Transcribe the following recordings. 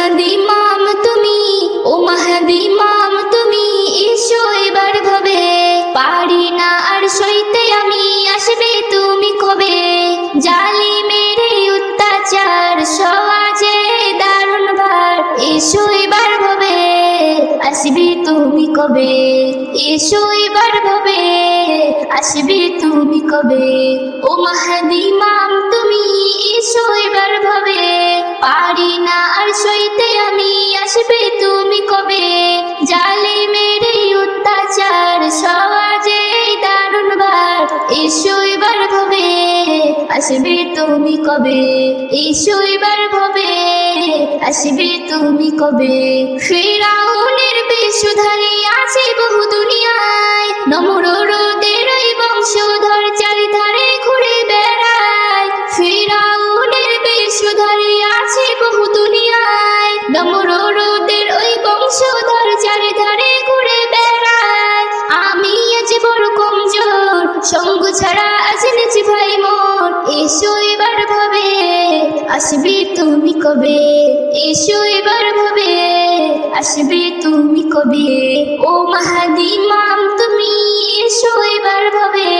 মাহাদি মাম তুমি, ও মাহাদি মাম তুমি, এসো এবার ভবে। পারি না আর সইতে আমি, আসবে তুমি কবে? জালি মেরে অত্যাচার সমাজে দারুণ ভার এসো এবার ভবে। আসবে তুমি কবে? এসো এবার ভবে। আসবে তুমি কবে? ও মাহাদি মাম তুমি, এসো এবার ভবে। পারি না আর সইতে আমি আসবে তুমি কবে? জালে মেরে অত্যাচার, সমাজে দারুণ ভার এসো এবার ভবে, আসবে তুমি কবে? এসো এবার ভবে, আসবে তুমি কবে? ফেরাউনের বেশুধারী আছে বহু দুনিয়ায়। নমরোদের বংশধর ছাড়া আজ নেছি ভাই মোর এসো এবার ভাবে, আসবে তুমি কবে? এসো এবার ভাবে, আসবে তুমি কবে? ও মাহাদি মাম, তুমি এসো এবার ভাবে।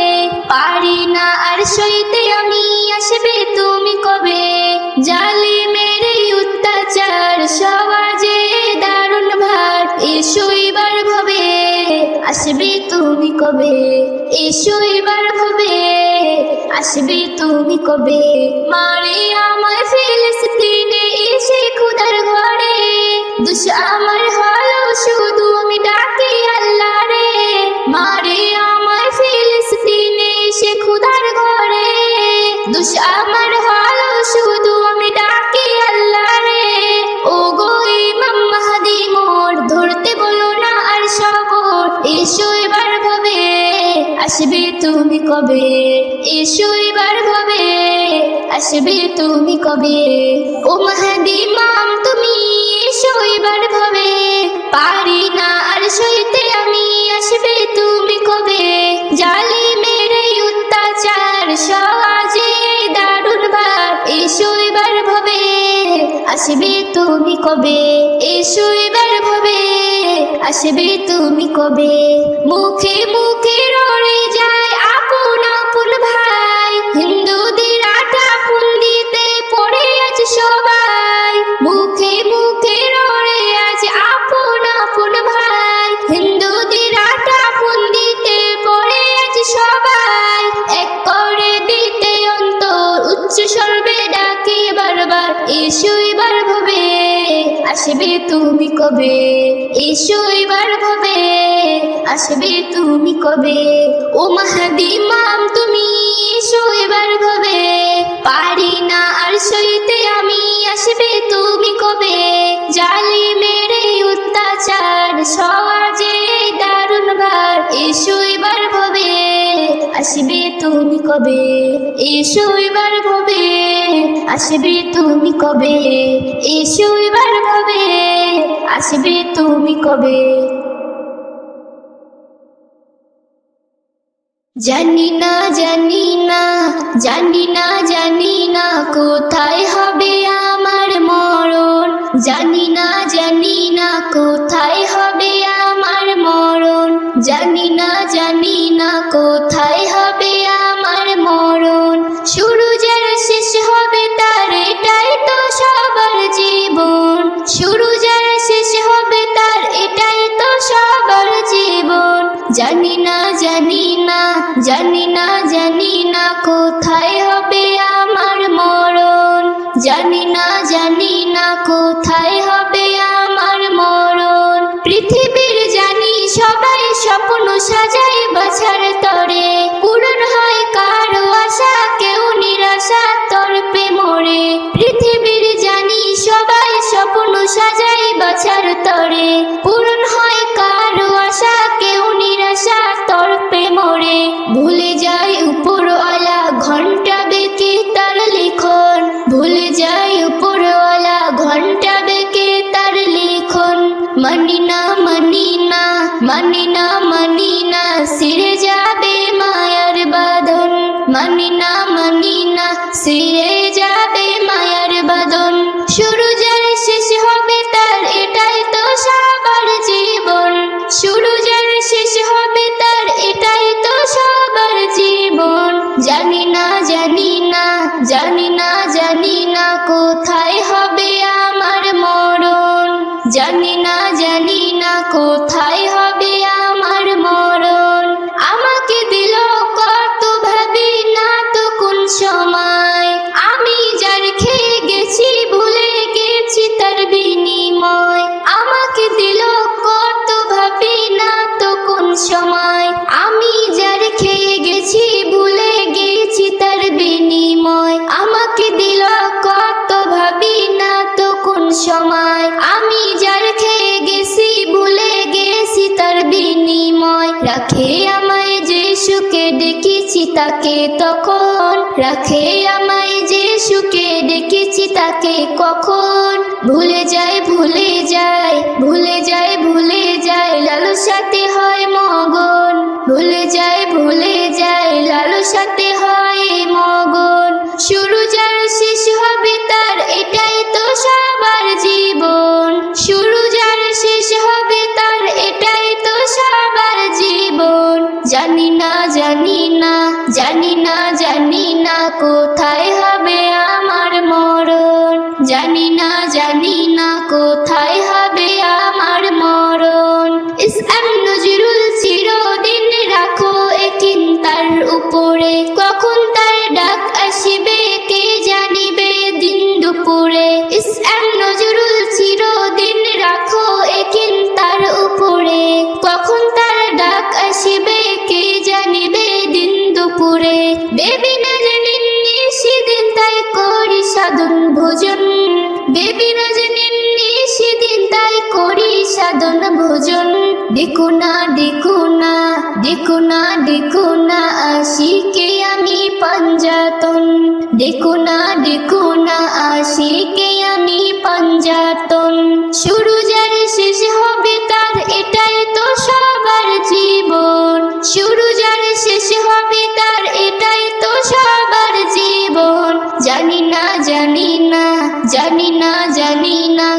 পারি না আর সইতে আমি, আসবে তুমি কবে? জালে মেরে অত্যাচার, সমাজে দারুণ ভার। এসো এবার আসবে তুমি কবে? এসো এবার হবে। আসবে তুমি কবে? মারে আমার ফিলিস্তিনে এসে খুদার ঘরে। দুশ আমার হলো শুধু আমি ডাকি তুমি কবে? এসো এবার ভাবে আসবে তুমি কবে? মুখে মুখে আসবে তুমি কবে? ও মাহাদি মাম তুমি এসো এবার ভবে পারি না আর সইতে আমি, আসবে তুমি কবে? জালি মেরে অত্যাচার সমাজে দারুণ ভার, এসো এবার ভবে আসবে তুমি কবে? এসো এবার ভবে আসবে তুমি কবে? এসো এবার ভবে আসবে তুমি কবে? জানি না জানি না জানি না জানি না কোথায় হবে আমার মরণ। জানি না, জানি তখন রাখে আমায় যে সুখে ডেকেছি তাকে কখন? ভুলে যায় ভুলে and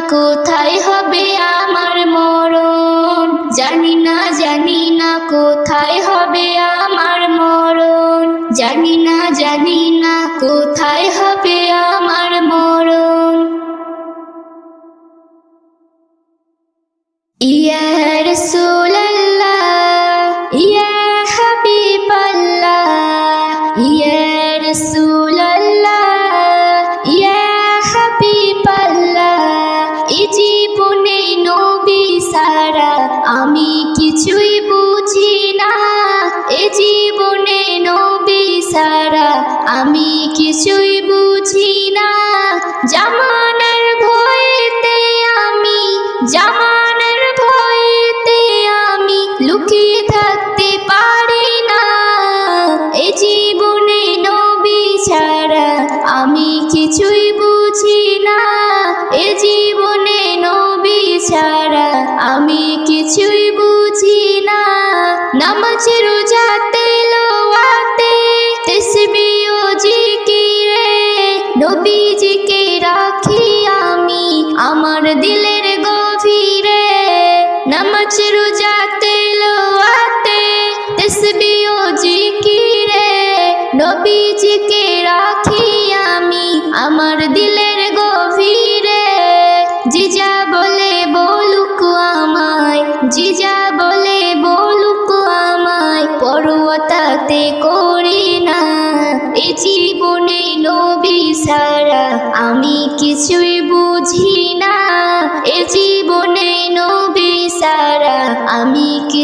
কোথায় হবে আমার মরণ? জানি না জানি না কোথায় হবে আমার মরণ। জানি না জানি না কোথায় হবে আমার কিছুই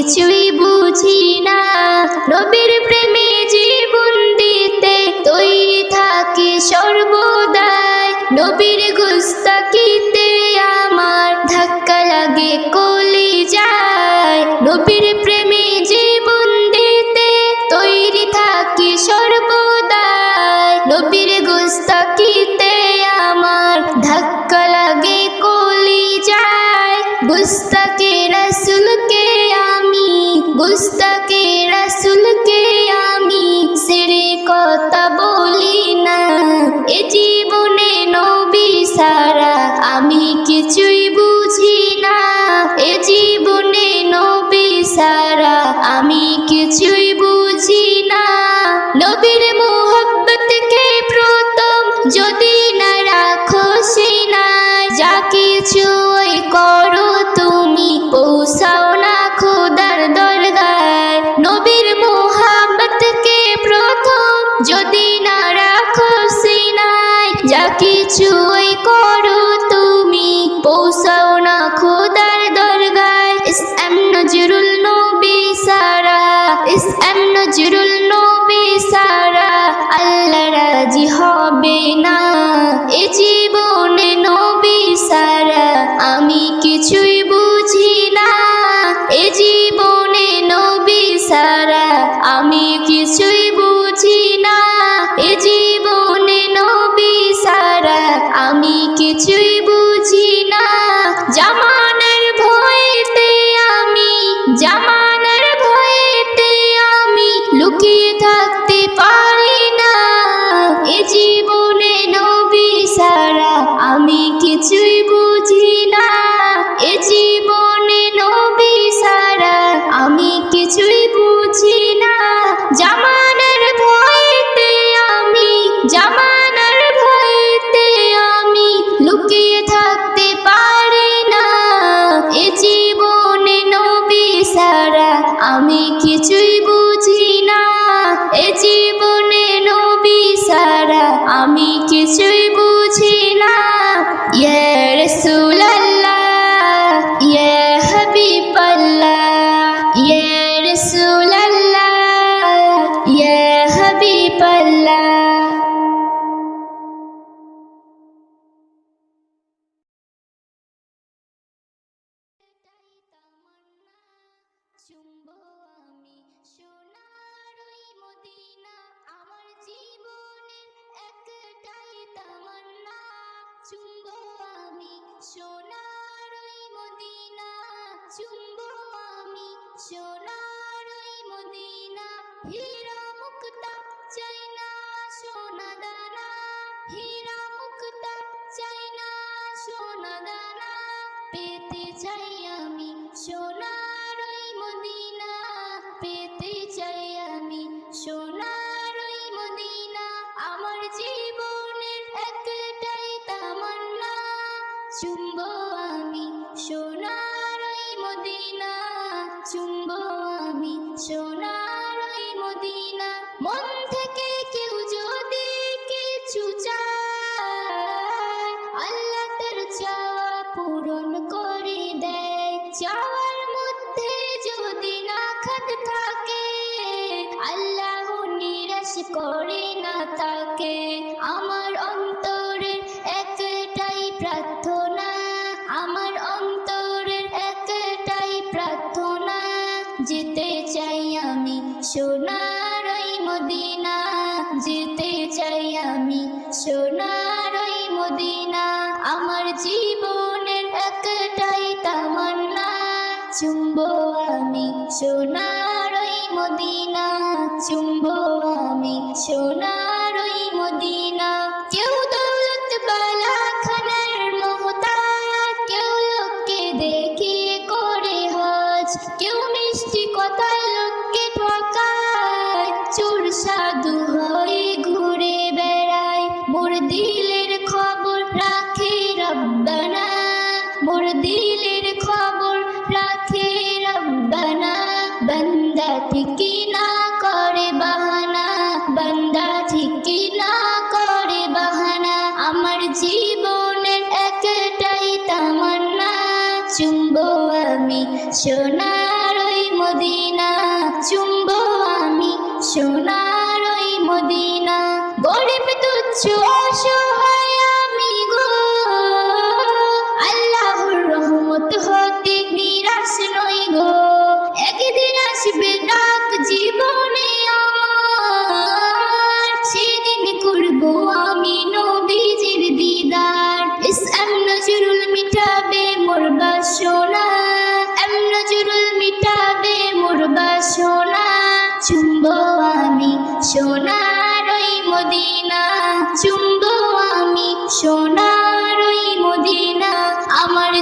Chewy. যদি না রাখো সিনাই, যা কিছুই করো তুমি, পৌঁছাও না খোদার দরগায়। এস এম নজরুল নবী সারা, এস এম নজরুল চুম্ব আমি সোনার মদিনা চুম্ব আমি সোনার মদিনা। চুম্ব আমি সোনার মদিনা, চুম্ব আমি সোনার মদিনা। মন থেকে কেউ যদি কিছু চায়, আল্লাহ তার চাওয়া পূরণ করে দেয়। চাওয়ার মধ্যে যদি না খাদ থাকে, আল্লাহ নিরাশ করে না তাকে। থেকে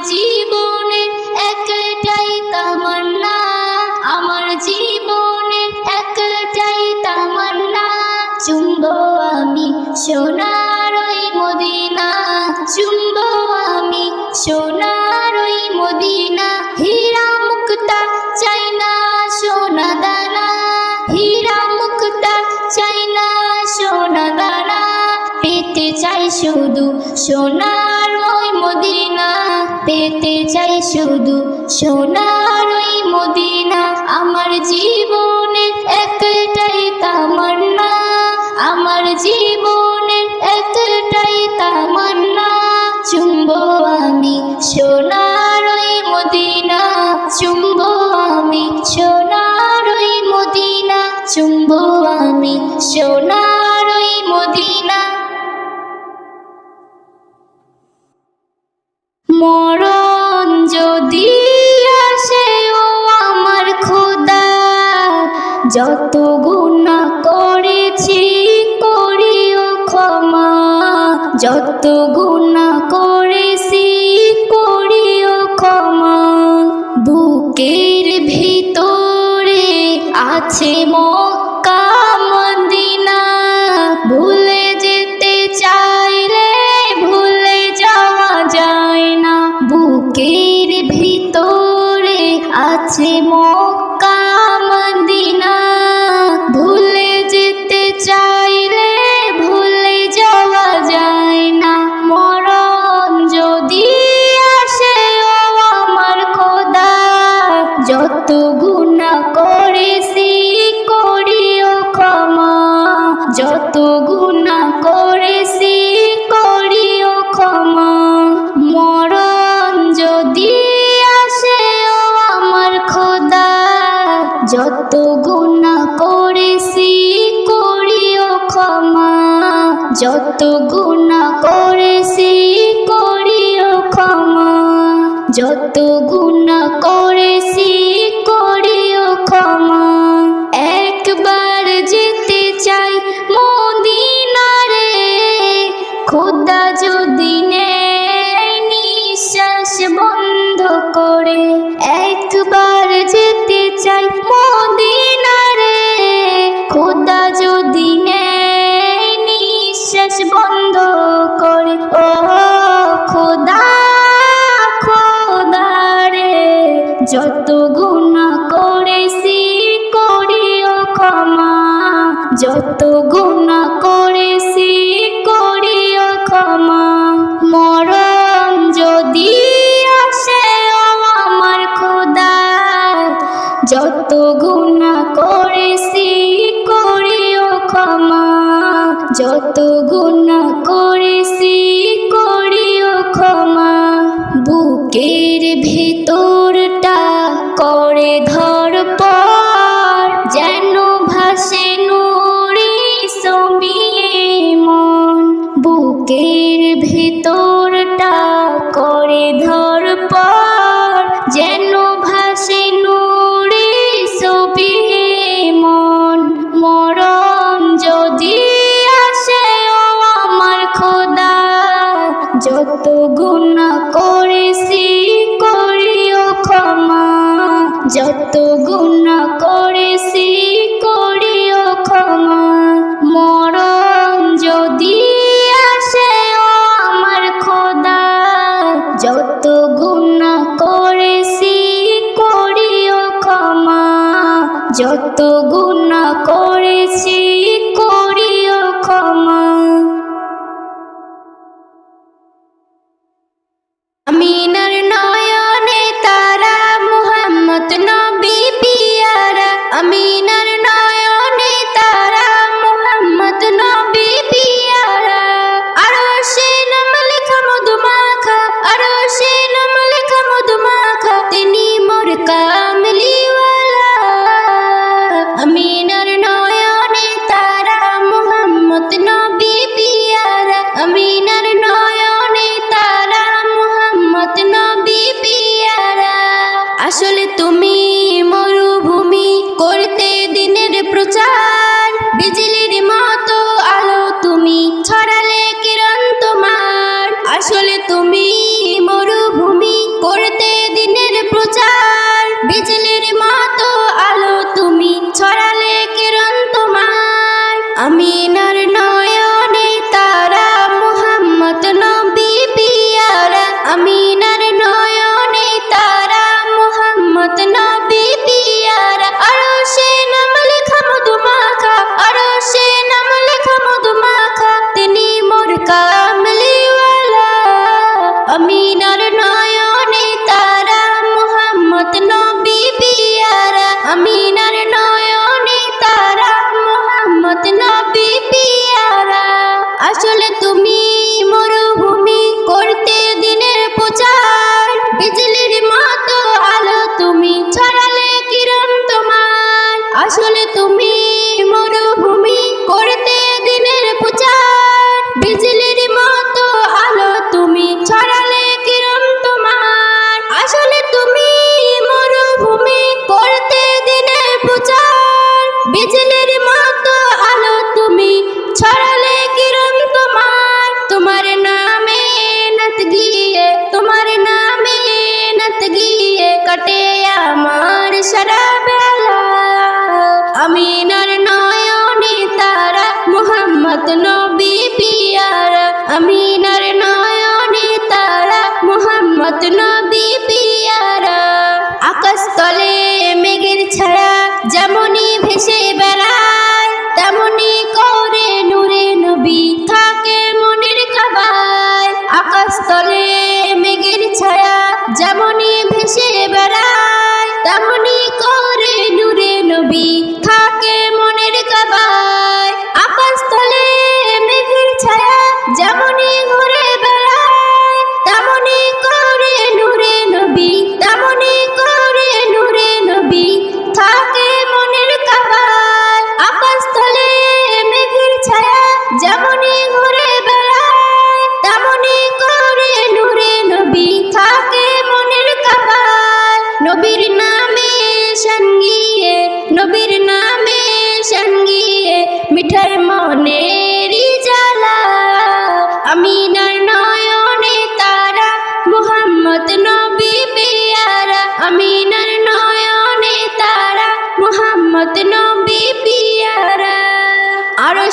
জীবনে একটাই তামান্না। আমার জীবনে একটাই তামান্না। চুম্ব আমি সোনার ওই মদিনা। চুম্ব আমি সোনার ওই মদিনা। হীরা মুক্তা চাই না সোনা দানা। হীরা মুক্তা চাই না সোনা দানা। পেতে চাই শুধু সোনার ওই মদিনা। পেতে চাই শুধু সোনা মরণ যদি আসে ও আমার খোদা যত গুণা করেছি করিও ক্ষমা যত গুণ যত গুণা করেছি করিও ক্ষমা। যত গুণা করেছি নবী পিয়ারা আসলে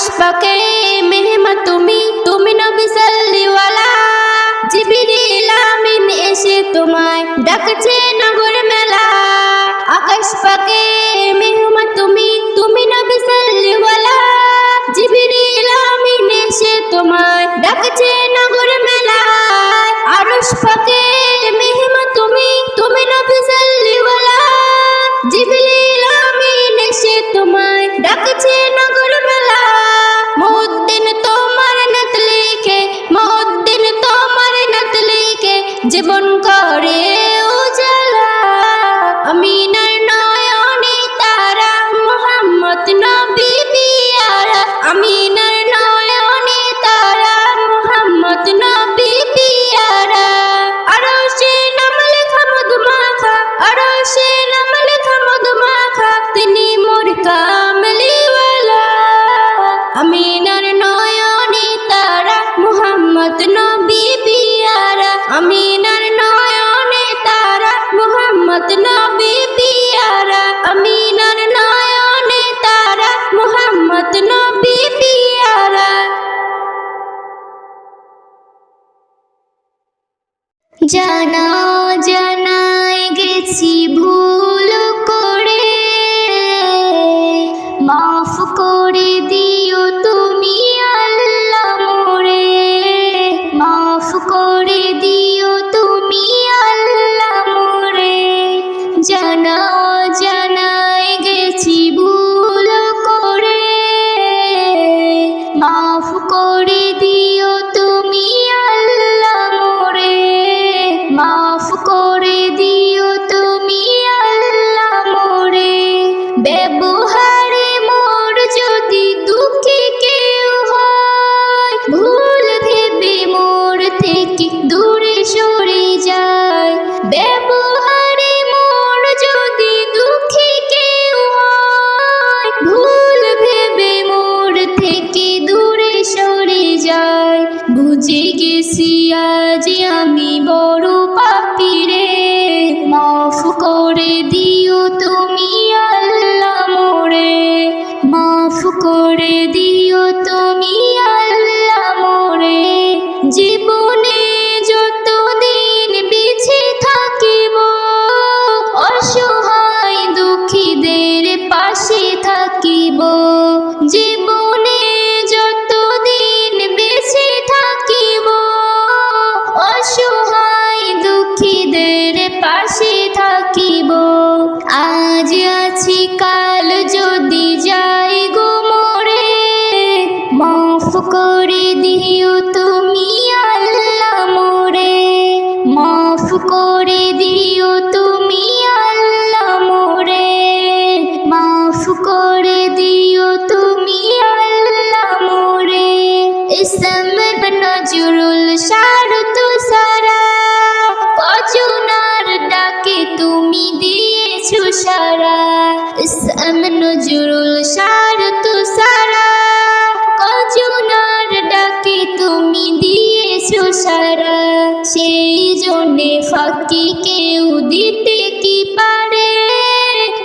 পুষ্পকে মেহমা তুমি তুমি নবী সাল্লিওয়ালা। জিবিরিল আমিন এসে তোমায় ডাকছে নগর মেলা। আকাশ পাকে মেহমা তুমি তুমি নবী সাল্লিওয়ালা। জিবিরিল আমিন এসে তোমায় ডাকছে নগর মেলা। আরশ পাকে পাশে থাকিব জীবন ফাঁকি কেউ দিতে কি পারে?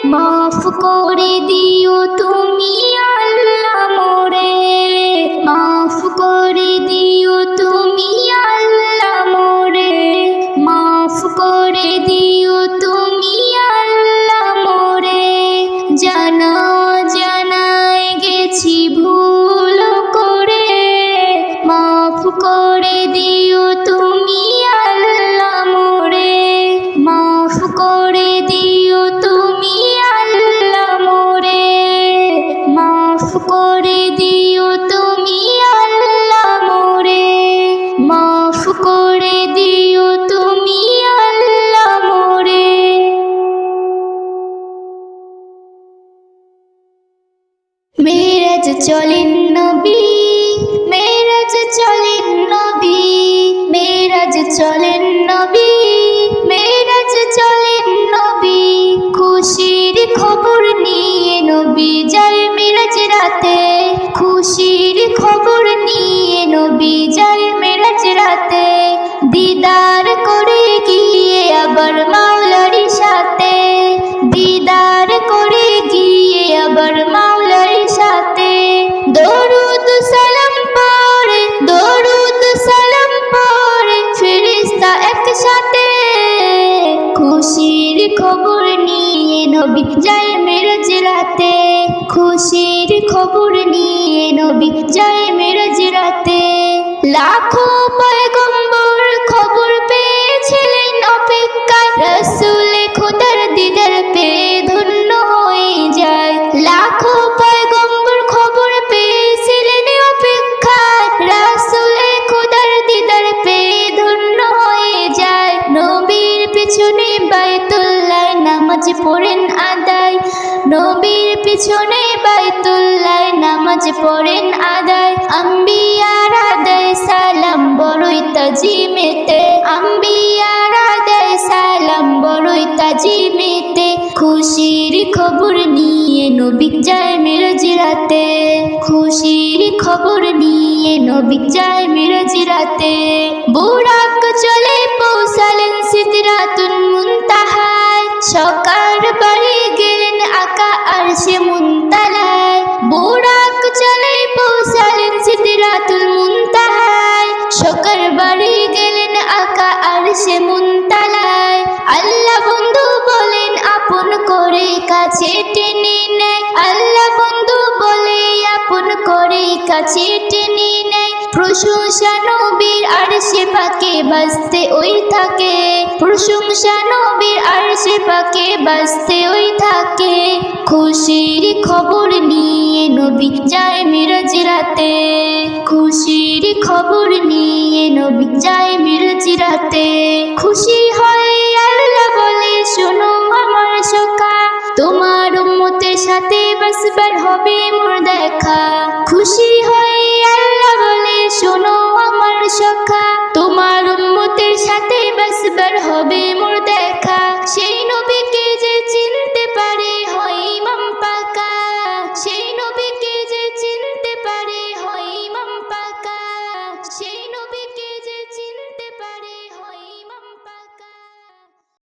মাফ করে দিও তুমি আল্লাহ মোরে। মাফ করে দিও তুমি নবীজার মেরাজ রাতে খুশির খবর নিয়ে নবীজার মেরাজ রাতে দিদার করে গিয়ে আবার মাওলারি সাথে, দিদার করে গিয়ে আবার মা নবী যায় মেরাজ রাতে। লাখো পয়গম্বর খবর পেয়েছিলেন অপেক্ষায়। রসুল খোদার দিদার পেয়ে ধন্য হয়ে যায়। লাখো পয়গম্বর খবর পেয়েছিলেন অপেক্ষায়। রসুল খোদার দিদার পেয়ে ধন্য হয়ে যায়। নবীর পিছনে বাইতুল্লাহ নামাজ পড়েন আদায়। নবীর পিছনে পড়েন আদায়, আম্বিয়ার আদায় সালাম, বড়ই তাজিমেতে। আম্বিয়ার আদায় সালাম, বড়ই তাজিমেতে। খুশির খবর নিয়ে নবী যায় মিরাজ রাতে খুশির খবর নিয়ে নবী যায় মিরাজ রাতে বুড়াক চলে পৌঁছালেন সিদরাতুল মুনতাহায়। সকার বাড়ি গেলেন আকা আর সে টেনে নেয়। আল্লাহ বন্ধু বলে আপন করে কাছে টেনে নেয়। প্রশংসা নবীর আর বাঁচতে ওই থাকে। প্রশংসা নবীর আর বাঁচতে ওই থাকে। খুশির খবর নিয়ে নবী যায় মিরাজ রাতে। খুশির খবর নিয়ে নবী যায় মিরাজ রাতে। খুশি হয় সাথে বাসবার হবে মোর দেখা। খুশি হয়